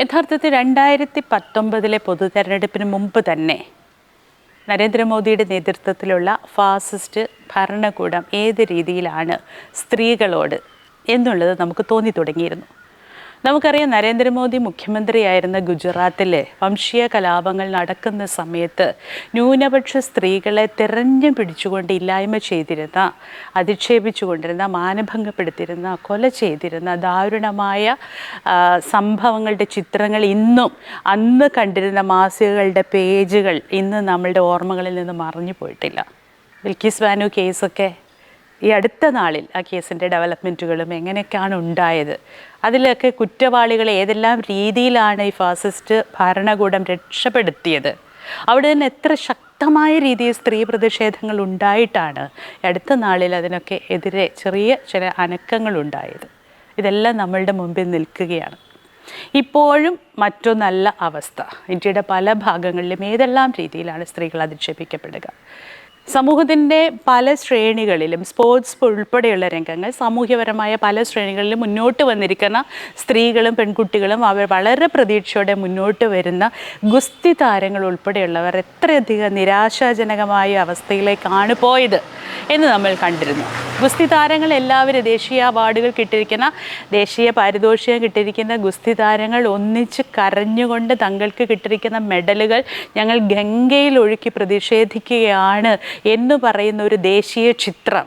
യഥാർത്ഥത്തിൽ രണ്ടായിരത്തി പത്തൊമ്പതിലെ പൊതു തെരഞ്ഞെടുപ്പിന് മുമ്പ് തന്നെ നരേന്ദ്രമോദിയുടെ നേതൃത്വത്തിലുള്ള ഫാസിസ്റ്റ് ഭരണകൂടം ഏത് രീതിയിലാണ് സ്ത്രീകളോട് എന്നുള്ളത് നമുക്ക് തോന്നി തുടങ്ങിയിരുന്നു. നമുക്കറിയാം നരേന്ദ്രമോദി മുഖ്യമന്ത്രിയായിരുന്ന ഗുജറാത്തിലെ വംശീയ കലാപങ്ങൾ നടക്കുന്ന സമയത്ത് ന്യൂനപക്ഷ സ്ത്രീകളെ തിരഞ്ഞു പിടിച്ചുകൊണ്ട് ഇല്ലായ്മ ചെയ്തിരുന്ന അധിക്ഷേപിച്ചുകൊണ്ടിരുന്ന മാനഭംഗപ്പെടുത്തിരുന്ന കൊല ചെയ്തിരുന്ന ദാരുണമായ സംഭവങ്ങളുടെ ചിത്രങ്ങൾ ഇന്നും അന്ന് കണ്ടിരുന്ന മാസികകളുടെ പേജുകൾ ഇന്ന് നമ്മളുടെ ഓർമ്മകളിൽ നിന്ന് മറഞ്ഞു പോയിട്ടില്ല. ബിൽക്കിസ് ബാനു കേസൊക്കെ ഈ അടുത്ത നാളിൽ ആ കേസിന്റെ ഡെവലപ്മെന്റുകളും എങ്ങനെയൊക്കെയാണ് ഉണ്ടായത്? അതിലൊക്കെ കുറ്റവാളികളെ ഏതെല്ലാം രീതിയിലാണ് ഈ ഫാസിസ്റ്റ് ഭരണകൂടം രക്ഷപ്പെടുത്തിയത്? അവിടെ നിന്ന് എത്ര ശക്തമായ രീതിയിൽ സ്ത്രീ പ്രതിഷേധങ്ങൾ ഉണ്ടായിട്ടാണ് അടുത്ത നാളിൽ അതിനൊക്കെ എതിരെ ചെറിയ ചില അനക്കങ്ങൾ അനക്കങ്ങളുണ്ടായത് ഇതെല്ലാം നമ്മളുടെ മുമ്പിൽ നിൽക്കുകയാണ്. ഇപ്പോഴും മറ്റൊന്നല്ല അവസ്ഥ. ഇന്ത്യയുടെ പല ഭാഗങ്ങളിലും ഏതെല്ലാം രീതിയിലാണ് സ്ത്രീകൾ അധിക്ഷേപിക്കപ്പെടുക? സമൂഹത്തിന്റെ പല ശ്രേണികളിലും സ്പോർട്സ് ഉൾപ്പെടെയുള്ള രംഗങ്ങൾ സാമൂഹ്യപരമായ പല ശ്രേണികളിലും മുന്നോട്ട് വന്നിരിക്കുന്ന സ്ത്രീകളും പെൺകുട്ടികളും അവർ വളരെ പ്രതീക്ഷയോടെ മുന്നോട്ട് വരുന്ന ഗുസ്തി താരങ്ങൾ ഉൾപ്പെടെയുള്ളവർ എത്രയധികം നിരാശാജനകമായ അവസ്ഥയിലേക്കാണ് പോയത് എന്ന് നമ്മൾ കണ്ടിരുന്നു. ഗുസ്തി താരങ്ങൾ എല്ലാവരും ദേശീയ അവാർഡുകൾ കിട്ടിയിരിക്കുന്ന ദേശീയ പാരിതോഷികം കിട്ടിയിരിക്കുന്ന ഗുസ്തി താരങ്ങൾ ഒന്നിച്ച് കരഞ്ഞുകൊണ്ട് തങ്ങൾക്ക് കിട്ടിയിരിക്കുന്ന മെഡലുകൾ ഞങ്ങൾ ഗംഗയിൽ ഒഴുക്കി പ്രതിഷേധിക്കുകയാണ് എന്ന് പറയുന്ന ഒരു ദേശീയ ചിത്രം.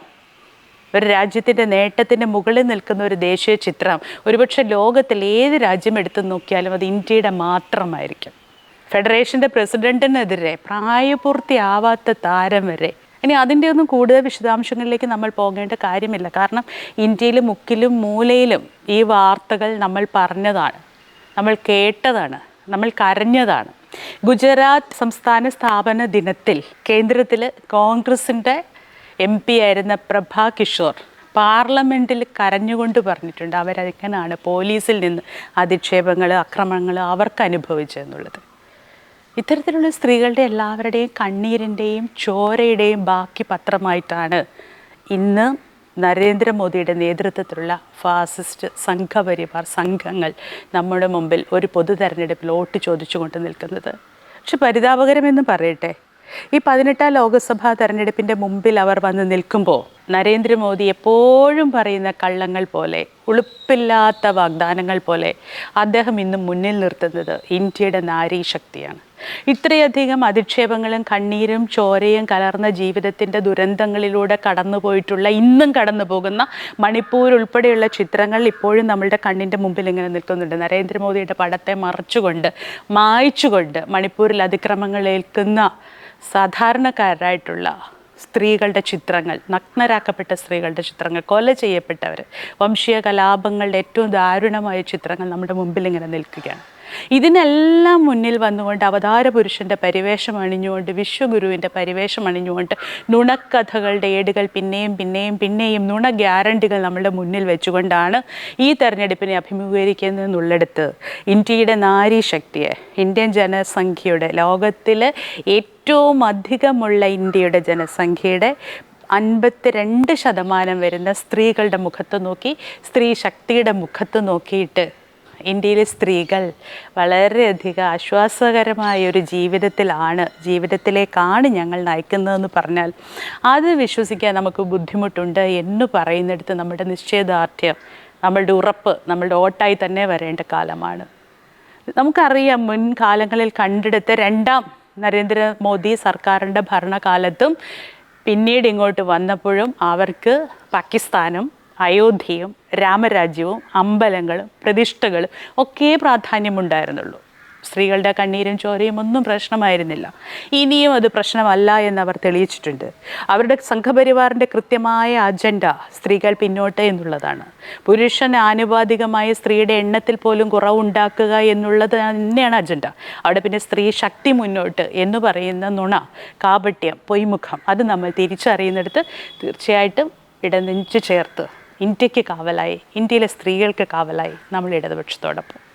ഒരു രാജ്യത്തിന്റെ നേട്ടത്തിന്റെ മുകളിൽ നിൽക്കുന്ന ഒരു ദേശീയ ചിത്രം. ഒരുപക്ഷെ ലോകത്തിൽ ഏത് രാജ്യം എടുത്തു നോക്കിയാലും അത് ഇന്ത്യയുടെ മാത്രമായിരിക്കും. ഫെഡറേഷന്റെ പ്രസിഡന്റിനെതിരെ പ്രായപൂർത്തിയാവാത്ത താരം വരെ. ഇനി അതിന്റെ ഒന്നും കൂടുതൽ വിശദാംശങ്ങളിലേക്ക് നമ്മൾ പോകേണ്ട കാര്യമില്ല. കാരണം ഇന്ത്യയിൽ മുക്കിലും മൂലയിലും ഈ വാർത്തകൾ നമ്മൾ പറഞ്ഞതാണ്. നമ്മൾ കേട്ടതാണ്. നമ്മൾ കരഞ്ഞതാണ്. ഗുജറാത്ത് സംസ്ഥാന സ്ഥാപന ദിനത്തിൽ കേന്ദ്രത്തിൽ കോൺഗ്രസിന്റെ എം പി ആയിരുന്ന പ്രഭാ കിഷോർ പാർലമെന്റിൽ കരഞ്ഞുകൊണ്ട് പറഞ്ഞിട്ടുണ്ട് അവരെങ്ങനെയാണ് പോലീസിൽ നിന്ന് അധിക്ഷേപങ്ങൾ അക്രമങ്ങൾ അവർക്ക് അനുഭവിച്ചതെന്നുള്ളത്. ഇത്തരത്തിലുള്ള സ്ത്രീകളുടെ എല്ലാവരുടെയും കണ്ണീരിന്റെയും ചോരയുടെയും ബാക്കി പത്രമായിട്ടാണ് ഇന്ന് നരേന്ദ്രമോദിയുടെ നേതൃത്വത്തിലുള്ള ഫാസിസ്റ്റ് സംഘപരിവാർ സംഘങ്ങൾ നമ്മുടെ മുമ്പിൽ ഒരു പൊതു തെരഞ്ഞെടുപ്പിൽ വോട്ട് ചോദിച്ചുകൊണ്ട് നിൽക്കുന്നത്. പക്ഷെ പരിതാപകരമെന്ന് പറയട്ടെ. ഈ പതിനെട്ടാം ലോക്സഭാ തെരഞ്ഞെടുപ്പിന്റെ മുമ്പിൽ അവർ വന്ന് നിൽക്കുമ്പോൾ നരേന്ദ്രമോദി എപ്പോഴും പറയുന്ന കള്ളങ്ങൾ പോലെ ഉളുപ്പില്ലാത്ത വാഗ്ദാനങ്ങൾ പോലെ അദ്ദേഹം ഇന്ന് മുന്നിൽ നിർത്തുന്നത് ഇന്ത്യയുടെ നാരീശക്തിയാണ് ഇത്രയധികം അധിക്ഷേപങ്ങളും കണ്ണീരും ചോരയും കലർന്ന ജീവിതത്തിന്റെ ദുരന്തങ്ങളിലൂടെ കടന്നുപോയിട്ടുള്ള ഇന്നും കടന്നു പോകുന്ന മണിപ്പൂർ ഉൾപ്പെടെയുള്ള ചിത്രങ്ങൾ ഇപ്പോഴും നമ്മളുടെ കണ്ണിന്റെ മുമ്പിൽ ഇങ്ങനെ നിൽക്കുന്നുണ്ട്. നരേന്ദ്രമോദിയുടെ പടത്തെ മറച്ചുകൊണ്ട് മായ്ച്ചുകൊണ്ട് മണിപ്പൂരിൽ അതിക്രമങ്ങൾ ഏൽക്കുന്ന സാധാരണക്കാരായിട്ടുള്ള സ്ത്രീകളുടെ ചിത്രങ്ങൾ നഗ്നരാക്കപ്പെട്ട സ്ത്രീകളുടെ ചിത്രങ്ങൾ കൊല ചെയ്യപ്പെട്ടവർ വംശീയ കലാപങ്ങളുടെ ഏറ്റവും ദാരുണമായ ചിത്രങ്ങൾ നമ്മുടെ മുമ്പിൽ ഇങ്ങനെ നിൽക്കുകയാണ്. ഇതിനെല്ലാം മുന്നിൽ വന്നുകൊണ്ട് അവതാര പുരുഷന്റെ പരിവേഷം അണിഞ്ഞുകൊണ്ട് വിശ്വഗുരുവിന്റെ പരിവേഷം അണിഞ്ഞുകൊണ്ട് നുണക്കഥകളുടെ ഏടുകൾ പിന്നെയും പിന്നെയും പിന്നെയും നുണ ഗ്യാരണ്ടികൾ നമ്മുടെ മുന്നിൽ വെച്ചുകൊണ്ടാണ് ഈ തെരഞ്ഞെടുപ്പിനെ അഭിമുഖീകരിക്കുന്നതെന്നുള്ളിടത്ത് ഇന്ത്യയുടെ നാരീശക്തിയെ ഇന്ത്യൻ ജനസംഖ്യയുടെ ലോകത്തിലെ ഏറ്റവും അധികമുള്ള ഇന്ത്യയുടെ ജനസംഖ്യയുടെ അൻപത്തിരണ്ട് ശതമാനം വരുന്ന സ്ത്രീകളുടെ മുഖത്ത് നോക്കി സ്ത്രീ ശക്തിയുടെ മുഖത്ത് നോക്കിയിട്ട് ഇന്ത്യയിലെ സ്ത്രീകൾ വളരെയധികം ആശ്വാസകരമായ ഒരു ജീവിതത്തിലാണ് ജീവിതത്തിലേക്കാണ് ഞങ്ങൾ നയിക്കുന്നതെന്ന് പറഞ്ഞാൽ അത് വിശ്വസിക്കാൻ നമുക്ക് ബുദ്ധിമുട്ടുണ്ട് എന്ന് പറയുന്നിടത്ത് നമ്മുടെ നിശ്ചയദാർഢ്യം നമ്മളുടെ ഉറപ്പ് നമ്മളുടെ ഓട്ടായി തന്നെ വരേണ്ട കാലമാണ്. നമുക്കറിയാം മുൻകാലങ്ങളിൽ കണ്ടെടുത്ത രണ്ടാം നരേന്ദ്രമോദി സർക്കാരിന്റെ ഭരണകാലത്തും പിന്നീട് ഇങ്ങോട്ട് വന്നപ്പോഴും അവർക്ക് പാകിസ്ഥാനും അയോധ്യയും രാമരാജ്യവും അമ്പലങ്ങളും പ്രതിഷ്ഠകളും ഒക്കെ പ്രാധാന്യമുണ്ടായിരുന്നുള്ളൂ. സ്ത്രീകളുടെ കണ്ണീരും ചോരയും ഒന്നും പ്രശ്നമായിരുന്നില്ല. ഇനിയും അത് പ്രശ്നമല്ല എന്ന് അവർ തെളിയിച്ചിട്ടുണ്ട്. അവരുടെ സംഘപരിവാറിന്റെ കൃത്യമായ അജണ്ട സ്ത്രീകൾ പിന്നോട്ട് എന്നുള്ളതാണ്. പുരുഷൻ ആനുപാതികമായ സ്ത്രീയുടെ എണ്ണത്തിൽ പോലും കുറവുണ്ടാക്കുക എന്നുള്ളത് തന്നെയാണ് അജണ്ട. അവിടെ പിന്നെ സ്ത്രീ ശക്തി മുന്നോട്ട് എന്ന് പറയുന്ന നുണ കാപട്യം പൊയ്മുഖം അത് നമ്മൾ തിരിച്ചറിയുന്നിടത്ത് തീർച്ചയായിട്ടും ഇടനെഞ്ച് ചേർത്ത് ഇന്ത്യയ്ക്ക് കാവലായി ഇന്ത്യയിലെ സ്ത്രീകൾക്ക് കാവലായി നമ്മൾ ഇടതുപക്ഷത്തോടൊപ്പം.